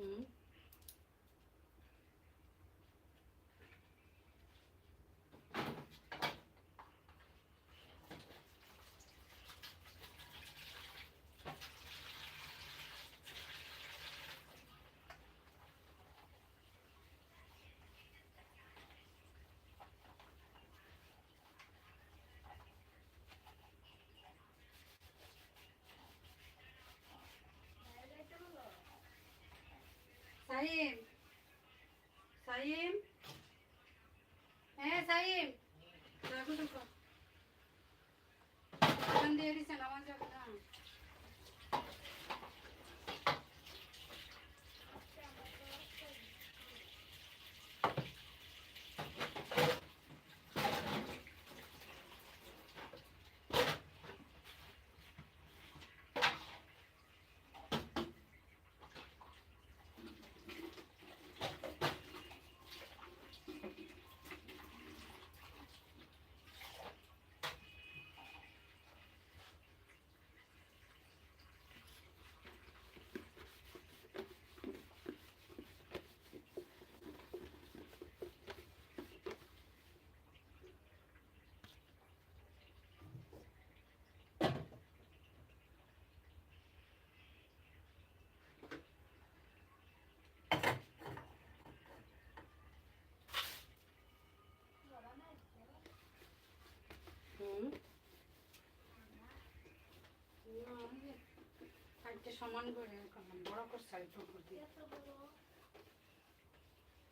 হুম সাইম সাইম হ্যাঁ সাইম দেখো তো ওখান দিয়ে দিছে নামাজ যাবে না হুম না, ওই যে সাইডটা সমান করে বড় করে সাইড করে দিয়ে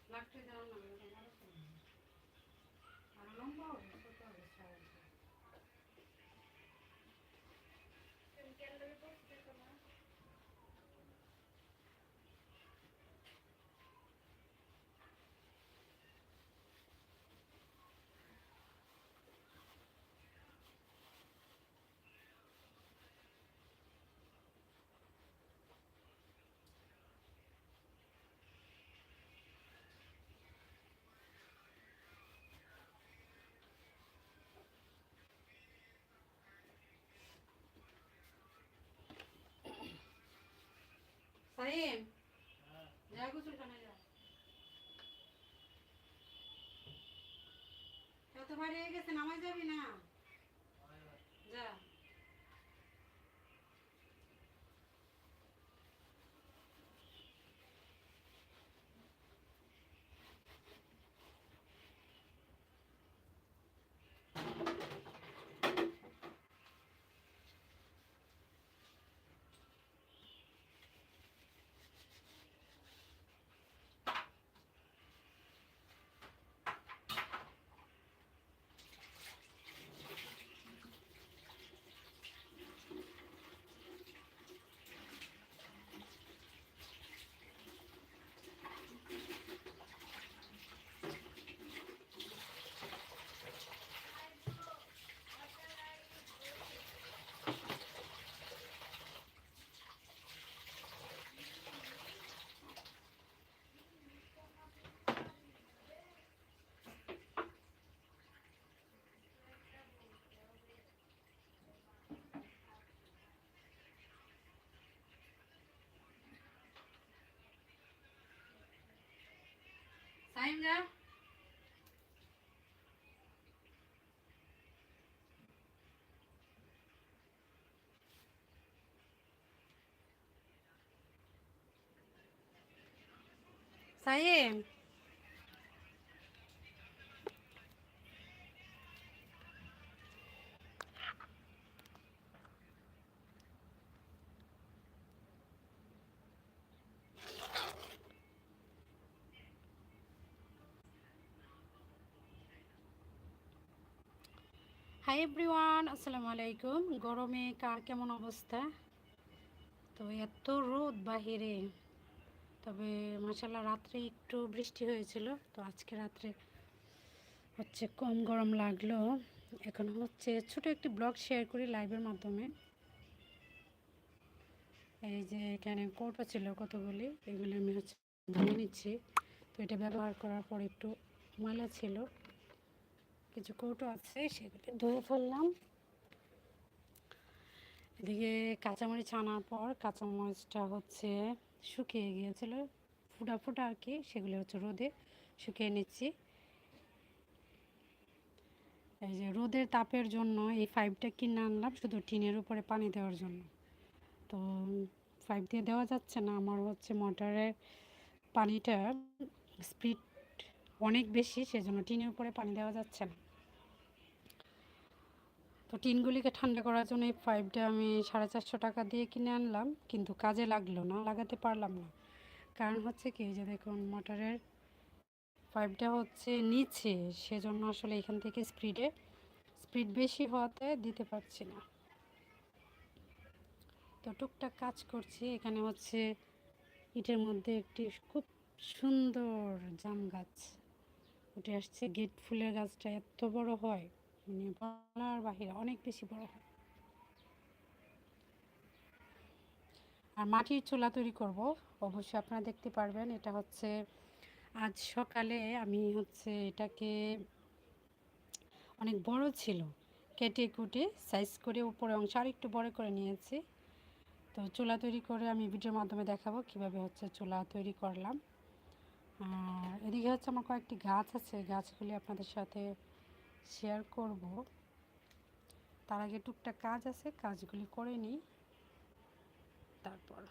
লাগতে দাও না। আর লম্বা হবে সাইম যা গোসল খানে যা কত হয়ে গেছে নামাজ যাবি না? যা। সাইম যা সাইম হাই এভরিওয়ান আসসালামু আলাইকুম গরমে কার কেমন অবস্থা? তো এত রোদ বাহিরে। তবে মাসাল্লাহ রাত্রে একটু বৃষ্টি হয়েছিল, তো আজকে রাত্রে হচ্ছে কম গরম লাগল। এখন হচ্ছে ছোট একটি ব্লগ শেয়ার করি লাইভের মাধ্যমে। এই যে এখানে কৌটো ছিল কতগুলি, এগুলি আমি হচ্ছে ধুয়ে নিচ্ছি। তো এটা ব্যবহার করার পর একটু ময়লা ছিল। কিছু কৌটো আছে, সেগুলি ধুয়ে ফেললাম। এদিকে কাঁচামরিচ আনার পর কাঁচামরিচটা হচ্ছে শুকিয়ে গিয়েছিল। ফুটা ফুটা আর কি, সেগুলো হচ্ছে রোদে শুকিয়ে নিচ্ছি। এই যে রোদের তাপের জন্য এই পাইপটা কিনে আনলাম, শুধু টিনের উপরে পানি দেওয়ার জন্য। তো পাইপ দিয়ে দেওয়া যাচ্ছে না, আমার হচ্ছে মোটরের পানিটা স্পিড অনেক বেশি, সেজন্য টিনের উপরে পানি দেওয়া যাচ্ছে না। তো টিনগুলিকে ঠান্ডা করার জন্য এই পাইপটা আমি সাড়ে চারশো টাকা দিয়ে কিনে আনলাম, কিন্তু কাজে লাগল না, লাগাতে পারলাম না। কারণ হচ্ছে কি যে দেখুন, মোটরের পাইপটা হচ্ছে নিচে, সেজন্য আসলে এখান থেকে স্পিডে, স্পিড বেশি হওয়াতে দিতে পারছি না। তো টুকটাক কাজ করছি, এখানে হচ্ছে ইটের মধ্যে একটি খুব সুন্দর জাম গাছ উঠে আসছে। গেট ফুলের গাছটা এত বড় হয় মানে বলার বাহিরে অনেক বেশি বড় হয়। আর মাটির চুলা তৈরি করব, অবশ্যই আপনারা দেখতে পারবেন, এটা হচ্ছে আজ সকালে আমি হচ্ছে এটাকে অনেক বড় ছিল, কেটে কুটে সাইজ করে উপরে অংশ আর একটু বড় করে নিয়েছি। তো চুলা তৈরি করে আমি ভিডিওর মাধ্যমে দেখাবো কীভাবে হচ্ছে চুলা তৈরি করলাম। আর এদিকে হচ্ছে আমার কয়েকটি গাছ আছে, গাছগুলি আপনাদের সাথে শেয়ার করব। তার আগে টুকটাক কাজ আছে কাজগুলি করে নিই। তারপর।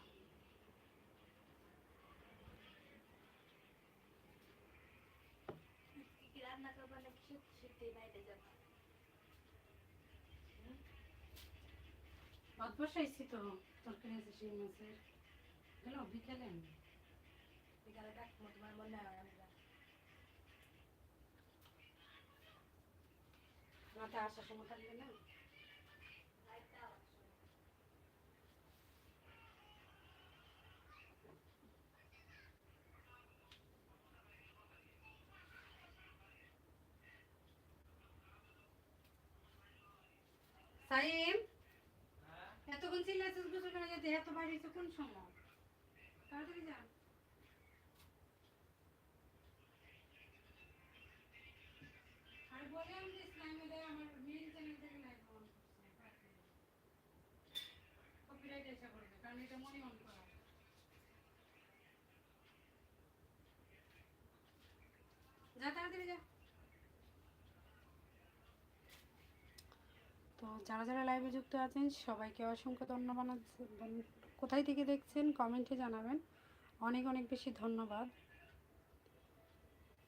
ভাত বসাইছি তো তরকারি আছে সেই মাছের। গেল বিকেলে বিকালে তোমার মনে হয়। মাথা আসার সময় থাকবে না সাইম এতক্ষণ চিল্লাছিস গোসল করে যেতে? এত বাইরে কোন সময়? তাড়াতাড়ি যা আর বললাম যে ইসলামে আমার মেন চ্যানেল থেকে লাইভ অন কপিরাইট এসে করবে কারণ এটা মনে অন করা যা তাড়াতাড়ি যা তো যারা যারা লাইভে যুক্ত আছেন, সবাইকে অসংখ্য ধন্যবাদ। কোথায় থেকে দেখছেন কমেন্টে জানাবেন। অনেক অনেক বেশি ধন্যবাদ।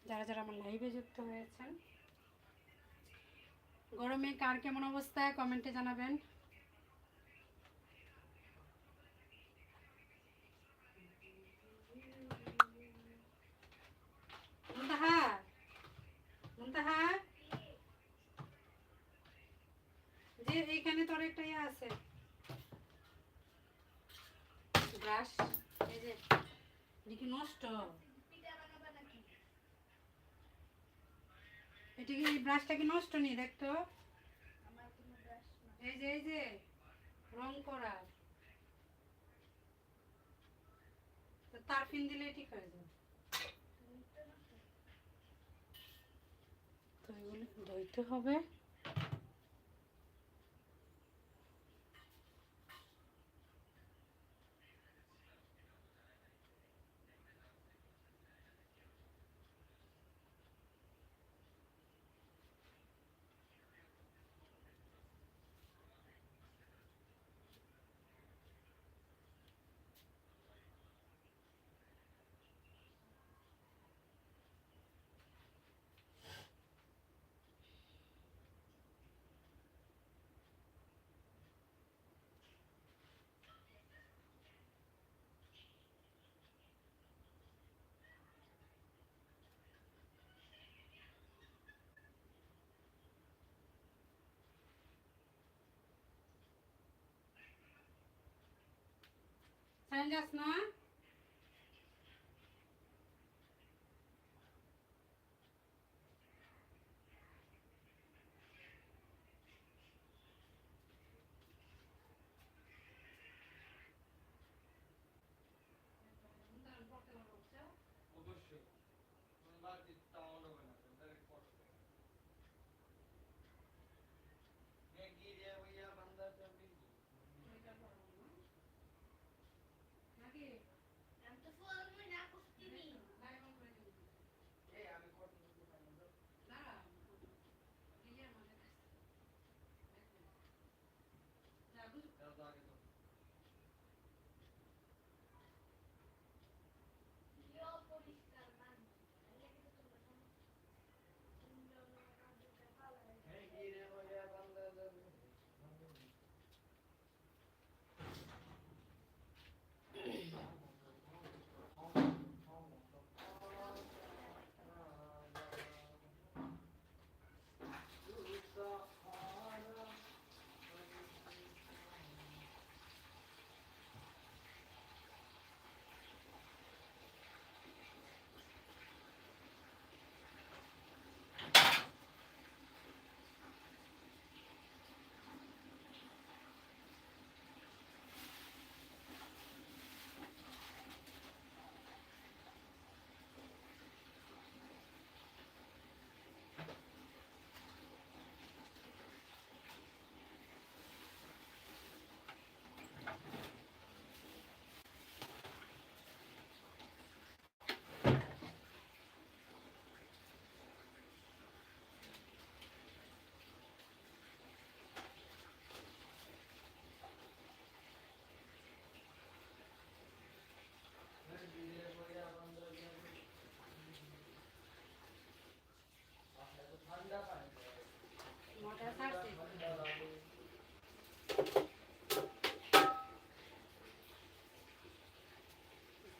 যারা যারা আমার লাইভে যুক্ত হয়েছেন, গরমে কার কেমন অবস্থায় কমেন্টে জানাবেন। মুন্তাহা মুন্তাহা যে এইখানে তোর একটা ইয়ে আছে। ব্রাশ, এই যে কি নষ্ট? এটা কি এই ব্রাশটা কি নষ্ট নেই দেখতো এই যে এই যে, রং করা। তার পিন দিলে ঠিক হয়ে যাবে। তো এগুলো ধুইতে হবে। ఫైన్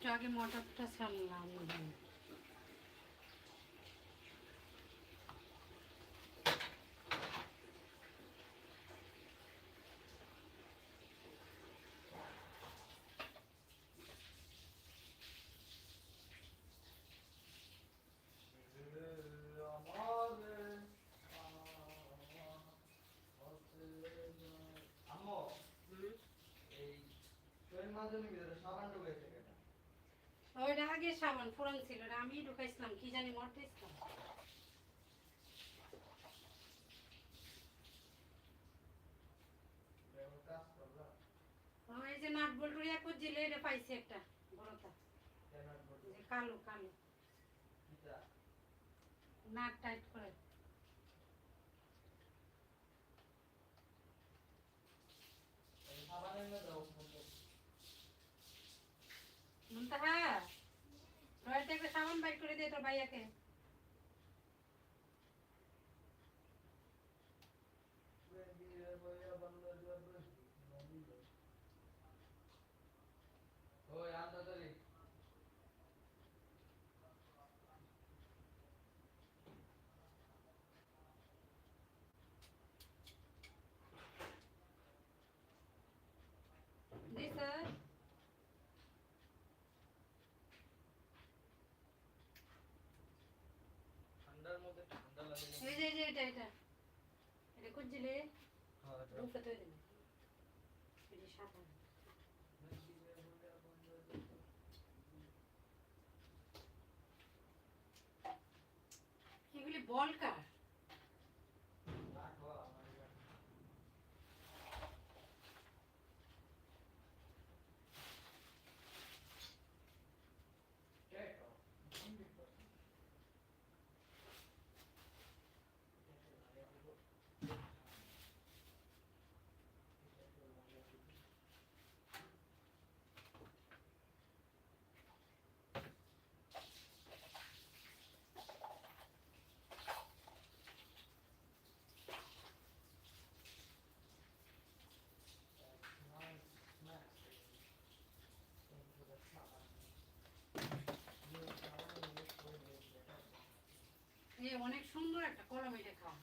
আগে মোটরটা ছাড়লাম আম্মু এই ট্রেন মাধ্যমের ভিতরে সাবান ঢুকেছে কেন ওইটা আগে সাবান ফোড়ন ছিল ওটা আমি ঢুকাইছিলাম, কি জানি মরতে ইসলাম কাজ করলা ওই যে নাট বল্টুরি এক জিলে এটা পাইছি একটা, বড়টা। কালো কালো। নাট টাইট করে। এই মুনতাহা সাবান বাইর করে দিয়ে তোর ভাইয়াকে ওই আন্দা তালি জি স্যার ঠান্ডার মধ্যে ঠান্ডা লাগে এই যে এই যে এটা এটা তৈরি এগুলি বল কার এই অনেক সুন্দর একটা কলম এটা খাও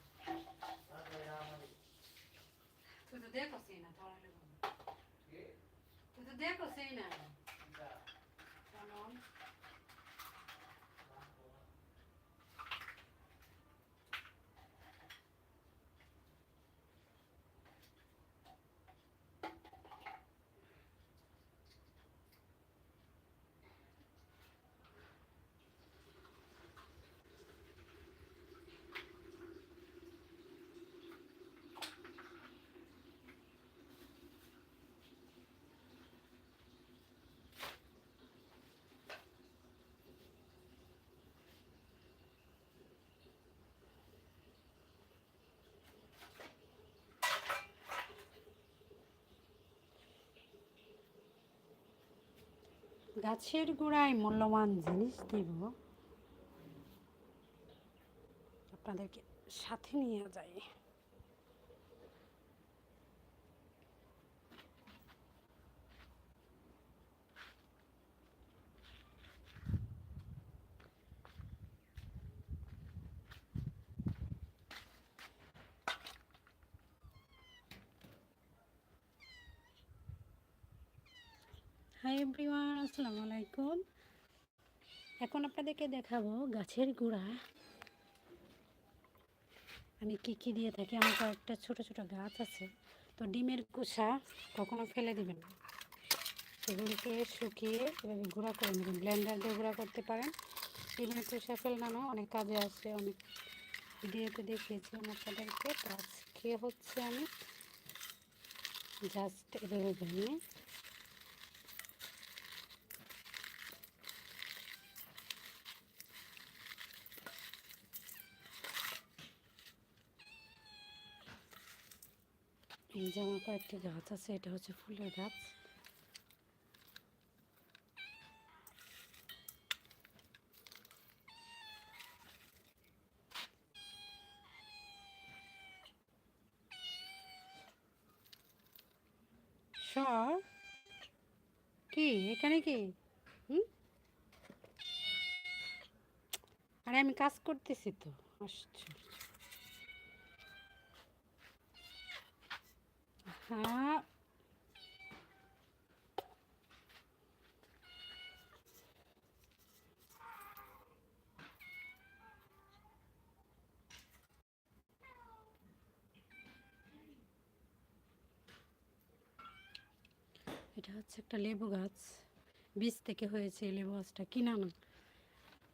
তুই তো দেখো সেই না। তুই তো দেখো সেই না গাছের গোড়ায় মূল্যবান জিনিস দেব। আপনাদেরকে সাথে নিয়ে যাই হাই এভরিওয়ান আসসালামু আলাইকুম। এখন আপনাদেরকে দেখাবো গাছের গোড়া। আমি কি কি দিয়ে থাকি? আমার কয়েকটা ছোট ছোট গাছ আছে। তো ডিমের কুসা কখনো ফেলে দিবেন না। সেগুলিকে শুকিয়ে এভাবে গুঁড়া করে নেবেন। ব্লেন্ডার দিয়ে গুঁড়া করতে পারেন। ডিমের কুসা ফেলানো অনেক কাজে আসে, অনেক ভিডিওতে দেখিয়েছি আপনাদেরকে। তো আজকে হচ্ছে আমি জাস্ট এভাবে ভেঙে এই কয়েকটি গাছ আছে, এটা হচ্ছে ফুলের গাছ। কি? এখানে কি? হুম? আরে আমি কাজ করতেছি তো আশ্চর্য হ্যাঁ। এটা হচ্ছে একটা লেবু গাছ। বীজ থেকে হয়েছে লেবু গাছটা। কিনা না।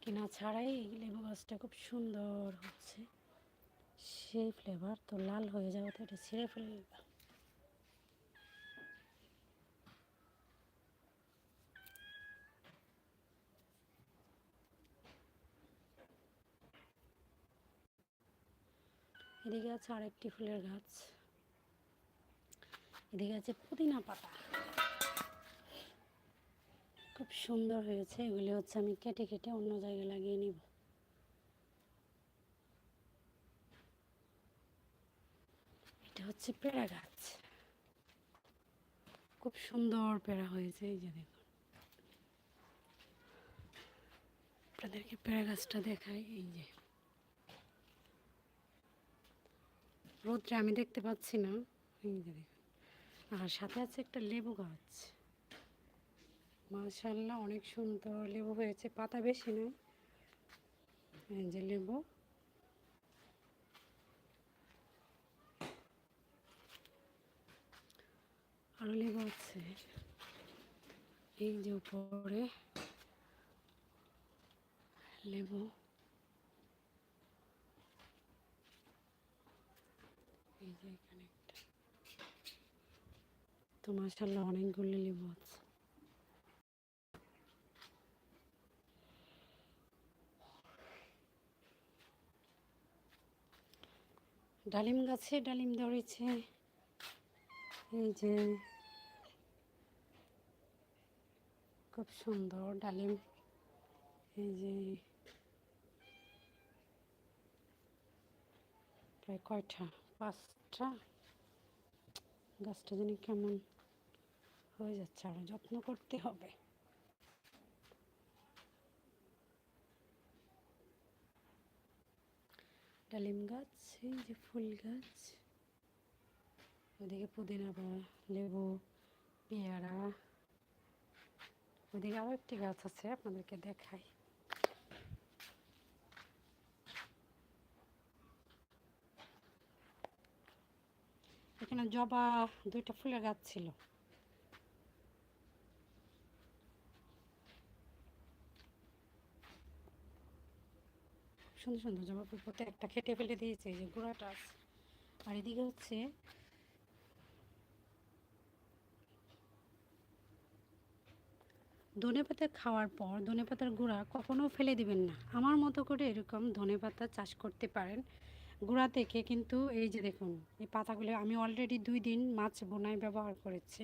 কিনা ছাড়াই এই লেবু গাছটা খুব সুন্দর হচ্ছে। সেই ফ্লেভার তো লাল হয়ে যাওয়াতে এটা ছিঁড়ে ফেলে এদিকে আছে আরেকটি ফুলের গাছ। এদিকে আছে পুদিনা পাতা। খুব সুন্দর হয়েছে। এগুলি হচ্ছে আমি কেটে কেটে অন্য জায়গায় লাগিয়ে নিব। এটা হচ্ছে পেড়া গাছ। খুব সুন্দর পেড়া হয়েছে, এই যে দেখুন। আপনাদেরকে পেড়া গাছটা দেখায় এই যে। রোদটা আমি দেখতে পাচ্ছি না। আর সাথে আছে একটা লেবু গাছ। মাশাল্লাহ অনেক সুন্দর লেবু হয়েছে। পাতা বেশি নেই এই যে লেবু। আরও লেবু আছে। এই যে উপরে লেবু। এই যে এখানে তো মাশাল্লাহ অনেকগুলো লেবু আছে। ডালিম গাছে ডালিম ধরেছে। এই যে খুব সুন্দর ডালিম। এই যে প্রায় কয়টা? পাঁচটা। গাছটা যেন কেমন হয়ে যাচ্ছে, আরও যত্ন করতে হবে। ডালিম গাছ, এই যে ফুল গাছ। ওদিকে পুদিনা বা, লেবু, পেয়ারা। ওদিকে আরও একটি গাছ আছে, আপনাদেরকে দেখাই। এখানে জবা দুইটা ফুলের গাছ ছিল। সুন্দর সুন্দর জবা ফুল প্রত্যেক একটা খেটে ফেলে দিয়েছে যে গোড়াটা আর এদিকে হচ্ছে ধনে পাতা খাওয়ার পর ধনে পাতার গুঁড়া কখনো ফেলে দিবেন না। আমার মতো করে এরকম ধনে পাতা চাষ করতে পারেন। গুঁড়া থেকে কিন্তু এই যে দেখুন, এই পাতাগুলো আমি অলরেডি দুই দিন মাছ বোনায় ব্যবহার করেছি।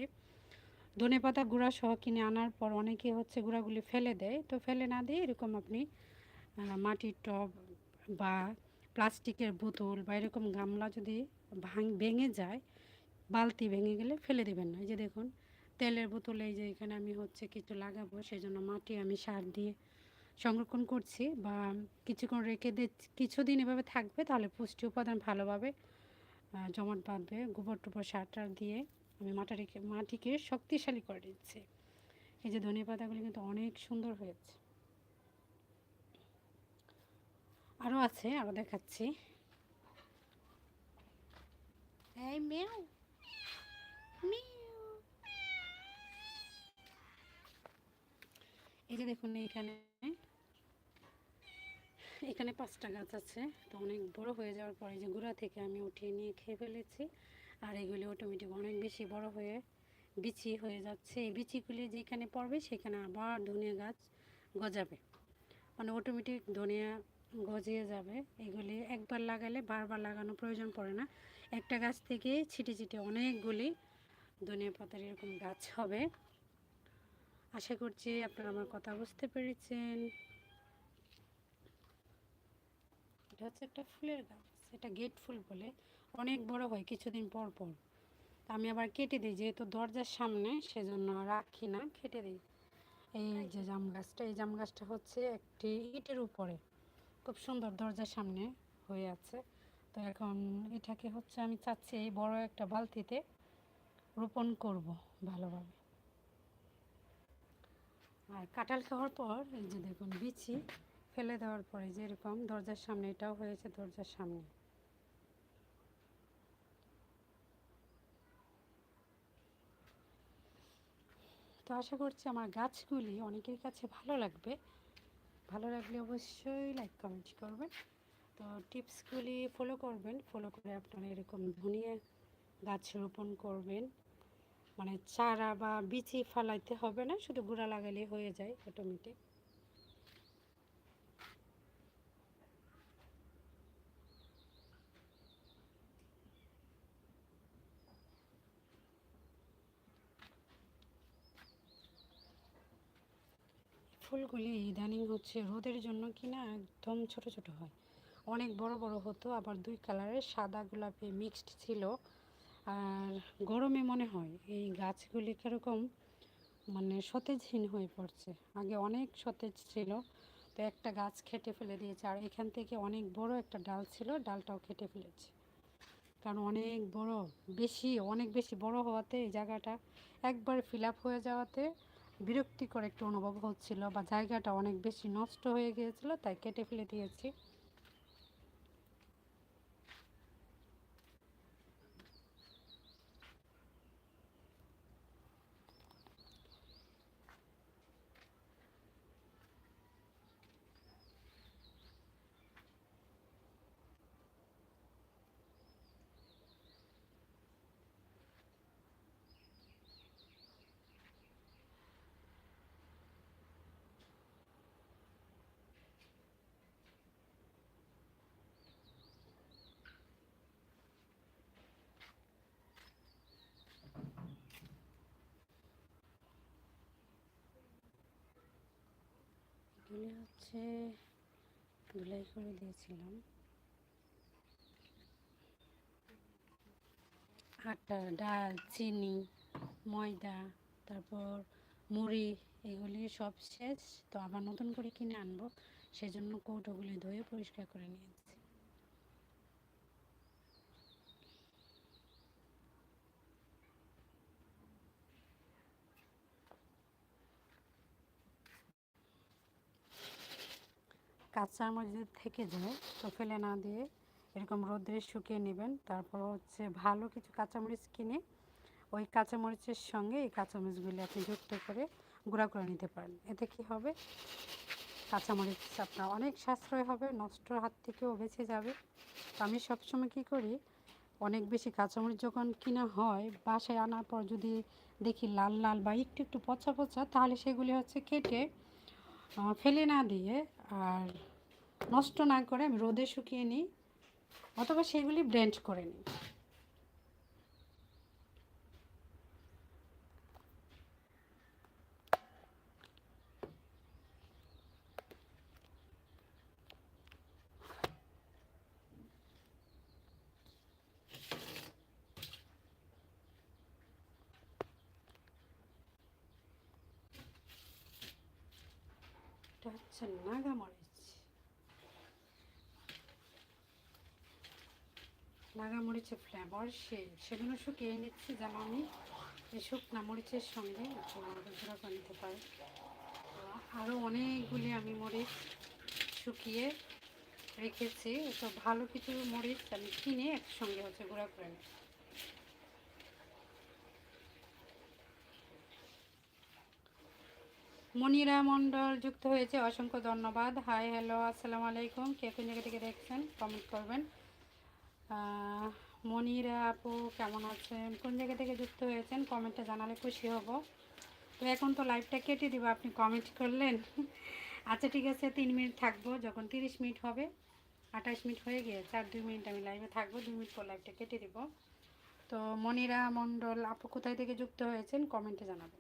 ধনে পাতা গুঁড়া সহ কিনে আনার পর অনেকে হচ্ছে গুঁড়াগুলি ফেলে দেয়। তো ফেলে না দিয়ে এরকম আপনি মাটির টব বা প্লাস্টিকের বোতল বা এরকম গামলা যদি ভাঙ, ভেঙে যায়, বালতি ভেঙে গেলে ফেলে দেবেন না। এই যে দেখুন, তেলের বোতলে এই যে এখানে আমি হচ্ছে কিছু লাগাবো সেই জন্য মাটি আমি সার দিয়ে সংরক্ষণ করছি বা কিছুক্ষণ রেখে দিয়ে কিছুদিন এভাবে থাকবে তাহলে পুষ্টি উপাদান ভালোভাবে জমাট বাঁধবে গোবর টোবর সার টার দিয়ে আমি মাটিকে মাটিকে শক্তিশালী করে দিচ্ছি এই যে ধনে পাতাগুলি কিন্তু অনেক সুন্দর হয়েছে। আরও আছে আরও দেখাচ্ছি। এই এই যে দেখুন এখানে এখানে পাঁচটা গাছ আছে, তো অনেক বড় হয়ে যাওয়ার পরে যে গোড়া থেকে আমি উঠিয়ে নিয়ে খেয়ে ফেলেছি। আর এগুলি অটোমেটিক অনেক বেশি বড় হয়ে বিচি হয়ে যাচ্ছে। এই বিচিগুলি যেখানে পড়বে, সেখানে আবার ধনিয়া গাছ গজাবে। মানে অটোমেটিক ধনিয়া গজিয়ে যাবে। এগুলি একবার লাগালে বারবার লাগানো প্রয়োজন পড়ে না। একটা গাছ থেকে ছিটে ছিটে অনেকগুলি ধনিয়া পাতার এরকম গাছ হবে। আশা করছি আপনারা আমার কথা বুঝতে পেরেছেন। এটা হচ্ছে একটা ফুলের গাছ, এটা গেট ফুল বলে, অনেক বড় হয় কিছুদিন পর পর। তা আমি আবার কেটে দিই, যেহেতু দরজার সামনে, সেজন্য রাখি না, কেটে দিই। এই যে জাম গাছটা, এই জাম গাছটা হচ্ছে একটি ইটের উপরে। খুব সুন্দর দরজার সামনে হয়ে আছে। তো এখন এটাকে হচ্ছে আমি চাচ্ছি এই বড় একটা বালতিতে রোপণ করব ভালোভাবে। আর কাঁঠাল খাওয়ার পর, এই যে দেখুন বিচি ফেলে দেওয়ার পরে যেরকম দরজার সামনে, এটাও হয়েছে দরজার সামনে। তো আশা করছি আমার গাছগুলি অনেকের কাছে ভালো লাগবে। ভালো লাগলে অবশ্যই লাইক কমেন্ট করবেন। তো টিপসগুলি ফলো করবেন। ফলো করে আপনারা এরকম ধনিয়া গাছ রোপণ করবেন। মানে চারা বা বিচি ফালাইতে হবে না, শুধু গুঁড়া লাগালে হয়ে যায় অটোমেটিক ফুলগুলি ইদানিং হচ্ছে রোদের জন্য কিনা একদম ছোট ছোট হয়। অনেক বড় বড় হতো, আবার দুই কালারের সাদা গোলাপি মিক্সড ছিল। আর গরমে মনে হয় এই গাছগুলি কীরকম মানে সতেজহীন হয়ে পড়ছে। আগে অনেক সতেজ ছিল, তো একটা গাছ খেটে ফেলে দিয়েছে। আর এখান থেকে অনেক বড় একটা ডাল ছিল, ডালটাও কেটে ফেলেছে। কারণ অনেক বড়, বেশি, অনেক বেশি বড় হওয়াতে এই জায়গাটা একবার ফিল হয়ে যাওয়াতে বিরক্তিকর একটু অনুভব হচ্ছিল বা জায়গাটা অনেক বেশি নষ্ট হয়ে গিয়েছিল, তাই কেটে ফেলে দিয়েছি। এগুলি হচ্ছে ধুলাই করে দিয়েছিলাম। আটা, ডাল, চিনি, ময়দা, তারপর মুড়ি, এগুলি সব শেষ। তো আবার নতুন করে কিনে আনব। সেজন্য কৌটোগুলি ধুয়ে পরিষ্কার করে নিয়েছি। কাঁচা যদি থেকে যায়, তো ফেলে না দিয়ে এরকম রোদ্রে শুকিয়ে নেবেন। তারপর হচ্ছে ভালো কিছু কাঁচামরিচ কিনে ওই কাঁচামরিচের সঙ্গে এই কাঁচামরিচগুলি আপনি যুক্ত করে গুঁড়া করে নিতে পারেন। এতে কি হবে? কাঁচামরিচ আপনার অনেক সাশ্রয় হবে, নষ্টর হাত থেকেও বেঁচে যাবে। তো আমি সবসময় কী করি, অনেক বেশি কাঁচামরিচ যখন কিনা হয়, বাসায় আনার পর যদি দেখি লাল লাল বা একটু একটু পচা পচা, তাহলে সেগুলি হচ্ছে কেটে ফেলে না দিয়ে আর নষ্ট না করে আমি রোদে শুকিয়ে নিই অথবা সেগুলি ব্লেন্ড করে নিই। এটা হচ্ছে নাগামরিচের ফ্লেভার সে, সেগুলো শুকিয়ে নিচ্ছি যেন আমি এই শুকনা মরিচের সঙ্গে গুঁড়া করে নিতে পারি। আরও অনেকগুলি আমি মরিচ শুকিয়ে রেখেছি। তো ভালো কিছু মরিচ আমি কিনে একসঙ্গে হচ্ছে গুঁড়া করে নিই মনিরা মণ্ডল যুক্ত হয়েছে, অসংখ্য ধন্যবাদ। হাই হ্যালো আসসালামু আলাইকুম। কে কোন জায়গা থেকে দেখছেন? কমেন্ট করবেন। মনিরা আপু, কেমন আছেন? কোন জায়গা থেকে যুক্ত হয়েছেন? কমেন্টে জানালে খুশি হব। তো এখন তো লাইভটা কেটে দিব, আপনি কমেন্ট করলেন। আচ্ছা ঠিক আছে, তিন মিনিট থাকব, যখন তিরিশ মিনিট হবে, আঠাশ মিনিট হয়ে গিয়েছে, আর দুই মিনিট আমি লাইভে থাকব, দুই মিনিট পর লাইভটা কেটে দিব। তো মনিরা মণ্ডল আপু কোথায় থেকে যুক্ত হয়েছেন? কমেন্টে জানাবেন।